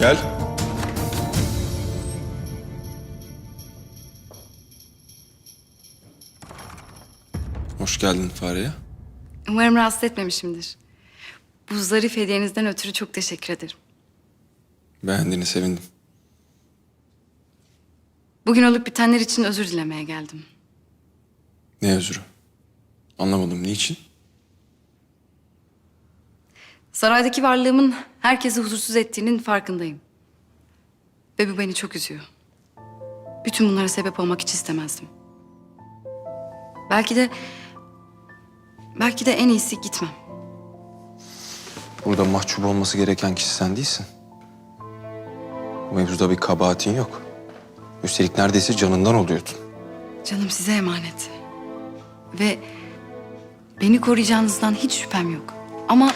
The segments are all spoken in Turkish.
Gel. Hoş geldin Fahriye. Umarım rahatsız etmemişimdir. Bu zarif hediyenizden ötürü çok teşekkür ederim. Beğendiğini sevindim. Bugün olup bitenler için özür dilemeye geldim. Ne özürü? Anlamadım. Niçin? Saraydaki varlığımın herkesi huzursuz ettiğinin farkındayım. Ve bu beni çok üzüyor. Bütün bunlara sebep olmak hiç istemezdim. Belki de... Belki de en iyisi gitmem. Burada mahcup olması gereken kişi sen değilsin. Bu mevzuda bir kabahatin yok. Üstelik neredeyse canından oluyordun. Canım size emanet. Ve beni koruyacağınızdan hiç şüphem yok. Ama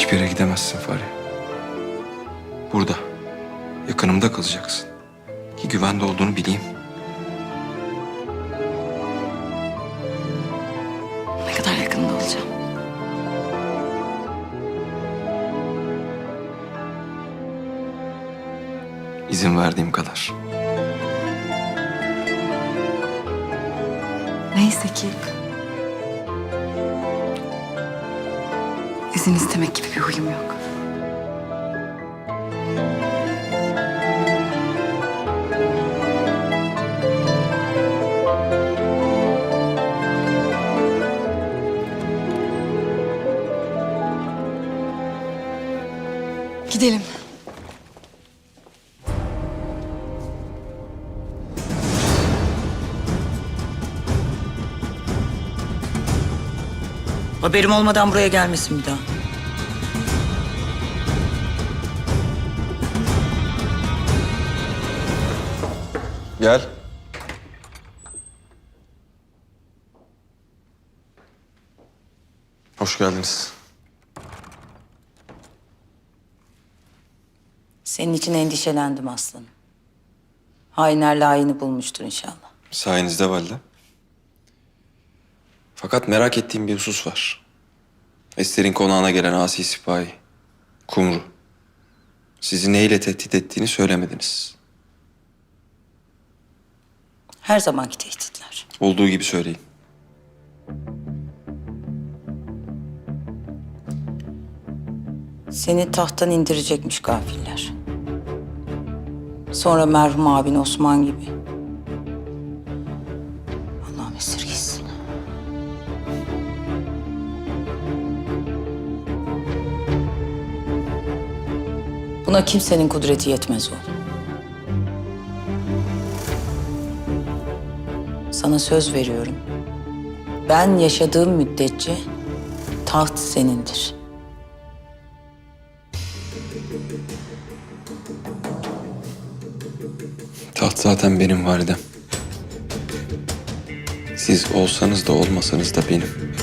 Hiçbir yere gidemezsin Fahriye. Burada. Yakınımda kalacaksın. Ki güvende olduğunu bileyim. ne kadar yakında olacağım. İzin verdiğim kadar. Neyse ki... İzin istemek gibi bir huyum yok. Gidelim. Haberim olmadan buraya gelmesin bir daha. Gel. Hoş geldiniz. Senin için endişelendim aslanım. Hainler layığını bulmuştur inşallah. Sayenizde valide. Fakat merak ettiğim bir husus var. Ester'in konağına gelen asi sipahi, Kumru. Sizi neyle tehdit ettiğini söylemediniz. Her zamanki tehditler. Olduğu gibi söyleyin. Seni tahttan indirecekmiş gafiller. Sonra merhum abin Osman gibi. Buna kimsenin kudreti yetmez oğlum. Sana söz veriyorum. Ben yaşadığım müddetçe taht senindir. Taht zaten benim validem. Siz olsanız da olmasanız da benim.